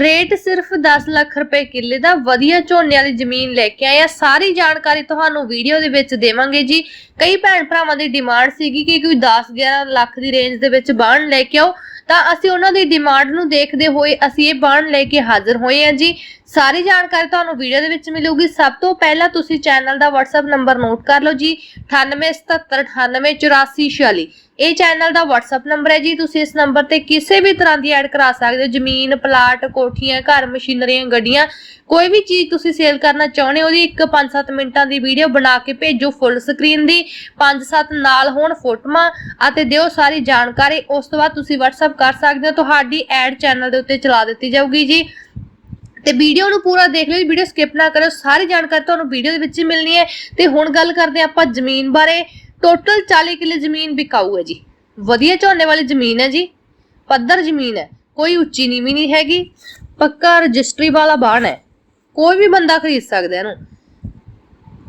Rate ਸਿਰਫ 10 ਲੱਖ ਰੁਪਏ ਕਿੱਲੇ ਦਾ ਵਧੀਆ ਝੋਨੇ ਵਾਲੀ ਜ਼ਮੀਨ ਲੈ ਕੇ ਆਏ ਆ। ਸਾਰੀ ਜਾਣਕਾਰੀ ਤੁਹਾਨੂੰ ਵੀਡੀਓ ਦੇ ਵਿੱਚ ਦੇਵਾਂਗੇ ਜੀ। ਕਈ ਭੈਣ ਭਰਾਵਾਂ ਦੀ ਡਿਮਾਂਡ ਸੀਗੀ ਕਿ ਕੋਈ 10 11 ਲੱਖ ਦੀ ਰੇਂਜ ਦੇ ਵਿੱਚ ਬਾਣ ਲੈ ਕੇ ਆਓ। ਤਾਂ ਅਸੀਂ ਉਹਨਾਂ ਦੀ ਡਿਮਾਂਡ ਨੂੰ ਦੇਖਦੇ ਹੋਏ ਅਸੀਂ ਇਹ ਬਾਣ ਲੈ ਕੇ ਹਾਜ਼ਰ ਹੋਏ ਹਾਂ ਜੀ। ਸਾਰੀ ਜਾਣਕਾਰੀ ਤੁਹਾਨੂੰ ਵੀਡੀਓ ਦੇ ਵਿੱਚ ਮਿਲੂਗੀ। ਸਭ ਤੋਂ ਪਹਿਲਾਂ ਤੁਸੀਂ ਚੈਨਲ ਦਾ WhatsApp ਨੰਬਰ ਨੋਟ ਕਰ ਲਓ ਜੀ। 9877988446 ਇਹ ਚੈਨਲ ਦਾ WhatsApp ਨੰਬਰ ਹੈ ਜੀ, ਤੁਸੀਂ ਇਸ ਨੰਬਰ ਤੇ ਕਿਸੇ ਵੀ ਤਰ੍ਹਾਂ ਦੀ ਐਡ ਕਰਾ ਸਕਦੇ ਹੋ, ਜ਼ਮੀਨ ਪਲਾਟ ਕੋਠੀਆਂ, ਘਰ ਮਸ਼ੀਨਰੀਆਂ ਗੱਡੀਆਂ, ਕੋਈ ਵੀ ਚੀਜ਼ ਤੁਸੀਂ ਸੇਲ ਕਰਨਾ ਚਾਹੁੰਦੇ ਹੋ, ਉਹਦੀ ਇੱਕ 5-7 ਮਿੰਟਾਂ ਦੀ ਵੀਡੀਓ ਬਣਾ ਕੇ ਭੇਜੋ ਫੁੱਲ ਸਕਰੀਨ ਦੀ 5-7 ਨਾਲ ਹੋਣ ਫੋਟੋਆਂ ਅਤੇ ਦਿਓ ਸਾਰੀ ਜਾਣਕਾਰੀ, ਉਸ ਤੋਂ ਬਾਅਦ ਤੁਸੀਂ WhatsApp ਕਰ ਸਕਦੇ ਹੋ, ਤੁਹਾਡੀ ਐਡ ਚੈਨਲ ਦੇ ਉੱਤੇ ਚਲਾ ਦਿੱਤੀ ਜਾਊਗੀ ਜੀ। ਤੇ ਵੀਡੀਓ ਨੂੰ ਪੂਰਾ ਦੇਖ ਲਿਓ ਵੀਡੀਓ ਸਕਿਪ ਨਾ ਕਰਿਓ, ਸਾਰੀ ਜਾਣਕਾਰੀ ਤੁਹਾਨੂੰ ਵੀਡੀਓ ਦੇ ਵਿੱਚ ਹੀ ਮਿਲਣੀ ਹੈ। ਤੇ ਹੁਣ ਗੱਲ ਕਰਦੇ ਹਾਂ ਆਪਾਂ ਜ਼ਮੀਨ ਬਾਰੇ। ਟੋਟਲ 40 ਕਿੱਲੇ ਜ਼ਮੀਨ ਵਿਕਾਊ ਹੈ ਜੀ। ਵਧੀਆ ਝੋਨੇ ਵਾਲੀ ਜ਼ਮੀਨ ਹੈ ਜੀ। ਪੱਧਰ ਜ਼ਮੀਨ ਹੈ। ਕੋਈ ਉੱਚੀ ਨੀਵੀਂ ਨਹੀਂ ਹੈਗੀ। ਪੱਕਾ ਰਜਿਸਟਰੀ ਵਾਲਾ ਬਾਣ ਹੈ। ਕੋਈ ਵੀ ਬੰਦਾ ਖਰੀਦ ਸਕਦਾ ਇਹਨੂੰ।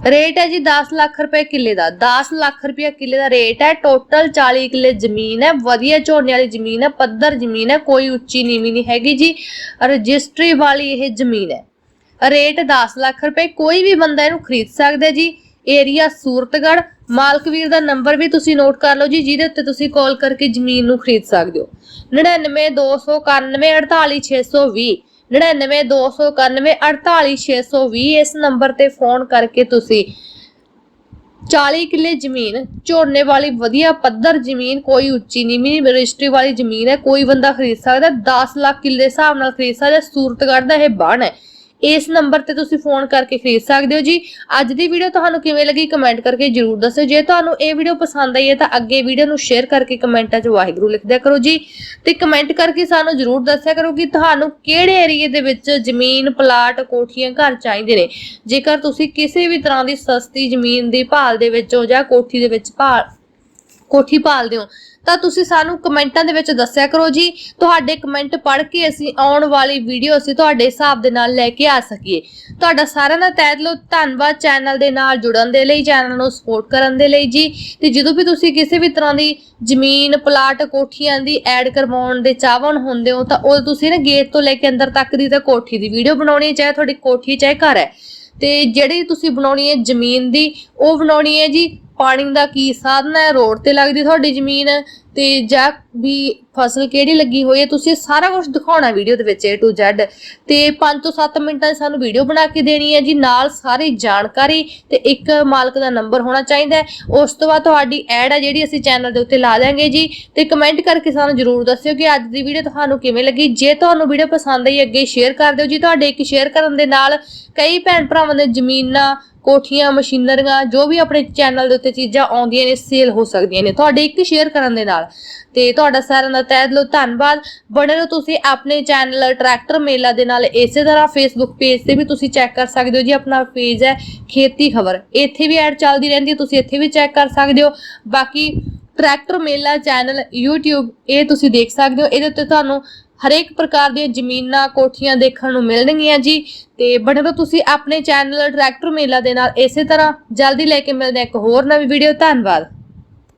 ਰੇਟ ਹੈ ਜੀ 10 ਲੱਖ ਰੁਪਏ ਕਿੱਲੇ ਦਾ। 10 ਲੱਖ ਰੁਪਏ ਕਿੱਲੇ ਦਾ ਰੇਟ ਹੈ। ਟੋਟਲ 40 ਕਿੱਲੇ ਜ਼ਮੀਨ ਹੈ। ਵਧੀਆ ਝੋਨੇ ਵਾਲੀ ਜ਼ਮੀਨ ਹੈ। ਪੱਧਰ ਜ਼ਮੀਨ ਹੈ। ਕੋਈ ਉੱਚੀ ਨੀਵੀਂ ਨਹੀਂ ਹੈਗੀ ਜੀ। ਰਜਿਸਟਰੀ ਵਾਲੀ ਇਹ ਜ਼ਮੀਨ ਹੈ। ਰੇਟ 10 ਲੱਖ ਰੁਪਏ। ਕੋਈ ਵੀ ਬੰਦਾ ਇਹਨੂੰ ਖਰੀਦ ਸਕਦਾ ਜੀ। ਏਰੀਆ ਸੂਰਤਗੜ ਮਾਲਕ ਦਾ ਨੰਬਰ ਵੀ ਤੁਸੀਂ ਨੋਟ ਕਰ ਲਓ ਜੀ, ਜਿਹਦੇ ਉੱਤੇ ਤੁਸੀਂ ਕਾਲ ਕਰਕੇ ਜ਼ਮੀਨ ਨੂੰ ਖਰੀਦ ਸਕਦੇ ਹੋ। 9929148620 9929148620 ਇਸ ਨੰਬਰ ਤੇ ਫੋਨ ਕਰਕੇ ਤੁਸੀਂ 40 ਕਿੱਲੇ ਜ਼ਮੀਨ, ਝੋਨੇ ਵਾਲੀ ਵਧੀਆ ਪੱਧਰ ਜ਼ਮੀਨ, ਕੋਈ ਉੱਚੀ ਨੀਵੀਂ ਰਜਿਸਟਰੀ ਵਾਲੀ ਜ਼ਮੀਨ ਹੈ, ਕੋਈ ਬੰਦਾ ਖਰੀਦ ਸਕਦਾ 10 ਲੱਖ ਕਿੱਲੇ ਦੇ ਹਿਸਾਬ ਨਾਲ ਖਰੀਦ ਸਕਦਾ, ਸੂਰਤਗੜ੍ਹ ਦਾ ਇਹ ਬਣ ਹੈ। ਇਸ ਨੰਬਰ ਤੇ ਤੁਸੀਂ ਫੋਨ ਕਰਕੇ ਖਰੀਦ ਸਕਦੇ ਹੋ ਜੀ। ਅੱਜ ਦੀ ਵੀਡੀਓ ਤੁਹਾਨੂੰ ਕਿਵੇਂ ਲੱਗੀ ਕਮੈਂਟ ਕਰਕੇ ਜਰੂਰ ਦੱਸਿਓ। ਜੇ ਤੁਹਾਨੂੰ ਇਹ ਵੀਡੀਓ ਪਸੰਦ ਆਈ ਹੈ ਤਾਂ ਅੱਗੇ ਵੀਡੀਓ ਨੂੰ ਸ਼ੇਅਰ ਕਰਕੇ ਕਮੈਂਟਾਂ 'ਚ ਵਾਹਿਗੁਰੂ ਲਿਖਦਿਆ ਕਰੋ ਜੀ। ਤੇ ਕਮੈਂਟ ਕਰਕੇ ਸਾਨੂੰ ਜਰੂਰ ਦੱਸਿਆ ਕਰੋ ਕਿ ਤੁਹਾਨੂੰ ਕਿਹੜੇ ਏਰੀਏ ਦੇ ਵਿੱਚ ਜ਼ਮੀਨ ਪਲਾਟ ਕੋਠੀਆਂ, ਘਰ ਚਾਹੀਦੇ ਨੇ। ਜੇਕਰ ਤੁਸੀਂ ਕਿਸੇ ਵੀ ਤਰ੍ਹਾਂ ਦੀ ਸਸਤੀ ਜ਼ਮੀਨ ਦੀ ਭਾਲ ਦੇ ਵਿੱਚ ਹੋ ਜਾਂ ਕੋਠੀ ਦੇ ਵਿੱਚ ਭਾਲ ਕੋਠੀ ਪਾਲਦੇ ਹੋ। ਤਾਂ ਤੁਸੀਂ ਸਾਨੂੰ ਕਮੈਂਟਾਂ ਦੇ ਵਿੱਚ ਦੱਸਿਆ ਕਰੋ ਜੀ। ਤੁਹਾਡੇ ਕਮੈਂਟ ਪੜ੍ਹ ਕੇ ਅਸੀਂ ਆਉਣ ਵਾਲੀ ਵੀਡੀਓ ਅਸੀਂ ਤੁਹਾਡੇ ਹਿਸਾਬ ਦੇ ਨਾਲ ਲੈ ਕੇ ਆ ਸਕੀਏ। ਤੁਹਾਡਾ ਸਾਰਿਆਂ ਦਾ ਤਹਿ ਦਿਲੋਂ ਧੰਨਵਾਦ ਚੈਨਲ ਦੇ ਨਾਲ ਜੁੜਨ ਦੇ ਲਈ, ਚੈਨਲ ਨੂੰ ਸਪੋਰਟ ਕਰਨ ਦੇ ਲਈ ਜੀ। ਤੇ ਜਦੋਂ ਵੀ ਤੁਸੀਂ ਕਿਸੇ ਵੀ ਤਰ੍ਹਾਂ ਦੀ ਜ਼ਮੀਨ ਪਲਾਟ ਕੋਠੀਆਂ ਦੀ ਐਡ ਕਰਵਾਉਣ ਦੇ ਚਾਹਵਨ ਹੁੰਦੇ ਹੋ, ਤਾਂ ਉਹ ਤੁਸੀਂ ਨਾ ਗੇਟ ਤੋਂ ਲੈ ਕੇ ਅੰਦਰ ਤੱਕ ਦੀ ਤਾਂ ਕੋਠੀ ਦੀ ਵੀਡੀਓ ਬਣਾਉਣੀ ਹੈ, ਚਾਹੇ ਤੁਹਾਡੀ ਕੋਠੀ, ਚਾਹੇ ਘਰ ਹੈ। ਤੇ ਜਿਹੜੀ ਤੁਸੀਂ ਬਣਾਉਣੀ ਹੈ ਜ਼ਮੀਨ ਦੀ, ਉਹ ਬਣਾਉਣੀ ਹੈ ਜੀ। ਪਾਣੀ ਦਾ ਕੀ ਸਾਧਨ ਹੈ? ਰੋਡ ਤੇ ਲੱਗਦੀ ਤੁਹਾਡੀ ਜ਼ਮੀਨ। ਤੇ ਜਾਂ ਵੀ ਫਸਲ ਕਿਹੜੀ ਲੱਗੀ ਹੋਈ ਹੈ, ਤੁਸੀਂ ਸਾਰਾ ਕੁਝ ਦਿਖਾਉਣਾ ਵੀਡੀਓ ਦੇ ਵਿੱਚ A to Z ਤੇ 5 ਤੋਂ 7 ਮਿੰਟਾਂ 'ਚ ਸਾਨੂੰ ਵੀਡੀਓ ਬਣਾ ਕੇ ਦੇਣੀ ਹੈ ਜੀ, ਨਾਲ ਸਾਰੀ ਜਾਣਕਾਰੀ ਤੇ ਇੱਕ ਮਾਲਕ ਦਾ ਨੰਬਰ ਹੋਣਾ ਚਾਹੀਦਾ ਹੈ। ਉਸ ਤੋਂ ਬਾਅਦ ਤੁਹਾਡੀ ਐਡ ਹੈ ਜਿਹੜੀ ਅਸੀਂ ਚੈਨਲ ਦੇ ਉੱਤੇ ਲਾ ਦਿਆਂਗੇ ਜੀ, ਤੇ ਕਮੈਂਟ ਕਰਕੇ ਸਾਨੂੰ ਜਰੂਰ ਦੱਸਿਓ ਕਿ ਅੱਜ ਦੀ ਵੀਡੀਓ ਤੁਹਾਨੂੰ ਕਿਵੇਂ ਲੱਗੀ। ਜੇ ਤੁਹਾਨੂੰ ਵੀਡੀਓ ਪਸੰਦ ਆਈ, ਅੱਗੇ ਸ਼ੇਅਰ ਕਰ ਦਿਓ ਜੀ। ਤੁਹਾਡੇ ਇੱਕ ਸ਼ੇਅਰ ਕਰਨ ਦੇ ਨਾਲ ਕਈ ਭੈਣ ਭਰਾਵਾਂ ਦੇ ਜ਼ਮੀਨਾਂ, ਕੋਠੀਆਂ, ਮਸ਼ੀਨਰੀਆਂ, ਜੋ ਵੀ ਆਪਣੇ ਚੈਨਲ ਦੇ ਉੱਤੇ ਚੀਜ਼ਾਂ ਆਉਂਦੀਆਂ ਨੇ ਸੇਲ ਹੋ ਸਕਦੀਆਂ ਨੇ। ਤੁਹਾਡੇ ਇੱਕ ਸ਼ੇਅਰ ਕਰਨ ਦੇ ਨਾਲ ਤੇ ਤੁਹਾਡਾ ਸਾਰਿਆਂ ਦਾ ਤਹਿ ਦਿਲੋਂ ਧੰਨਵਾਦ। ਬਣੇ ਰਹੋ ਤੁਸੀਂ ਆਪਣੇ ਚੈਨਲ ਟਰੈਕਟਰ ਮੇਲਾ ਦੇ ਨਾਲ। ਇਸੇ ਤਰ੍ਹਾਂ ਫੇਸਬੁੱਕ ਪੇਜ ਤੇ ਵੀ ਤੁਸੀਂ ਚੈੱਕ ਕਰ ਸਕਦੇ ਹੋ ਜੀ, ਆਪਣਾ ਪੇਜ ਹੈ ਖੇਤੀ ਖਬਰ। ਇੱਥੇ ਵੀ ਐਡ ਚੱਲਦੀ ਰਹਿੰਦੀ ਹੈ, ਤੁਸੀਂ ਇੱਥੇ ਵੀ ਚੈੱਕ ਕਰ ਸਕਦੇ ਹੋ। ਬਾਕੀ ਟਰੈਕਟਰ ਮੇਲਾ ਚੈਨਲ YouTube, ਇਹ ਤੁਸੀਂ ਦੇਖ ਸਕਦੇ ਹੋ। ਇਹਦੇ ਉੱਤੇ ਤੁਹਾਨੂੰ ਹਰੇਕ ਪ੍ਰਕਾਰ ਦੀਆਂ ਜ਼ਮੀਨਾਂ, ਕੋਠੀਆਂ ਦੇਖਣ ਨੂੰ ਮਿਲਣਗੀਆਂ ਜੀ। ਤੇ ਬਣੇ ਰਹੋ ਤੁਸੀਂ ਆਪਣੇ ਚੈਨਲ ਟਰੈਕਟਰ ਮੇਲਾ ਦੇ ਨਾਲ। ਇਸੇ ਤਰ੍ਹਾਂ ਜਲਦੀ ਲੈ ਕੇ ਮਿਲਦੇ ਇੱਕ ਹੋਰ ਨਵੀਂ ਵੀਡੀਓ ਧੰਨਵਾਦ।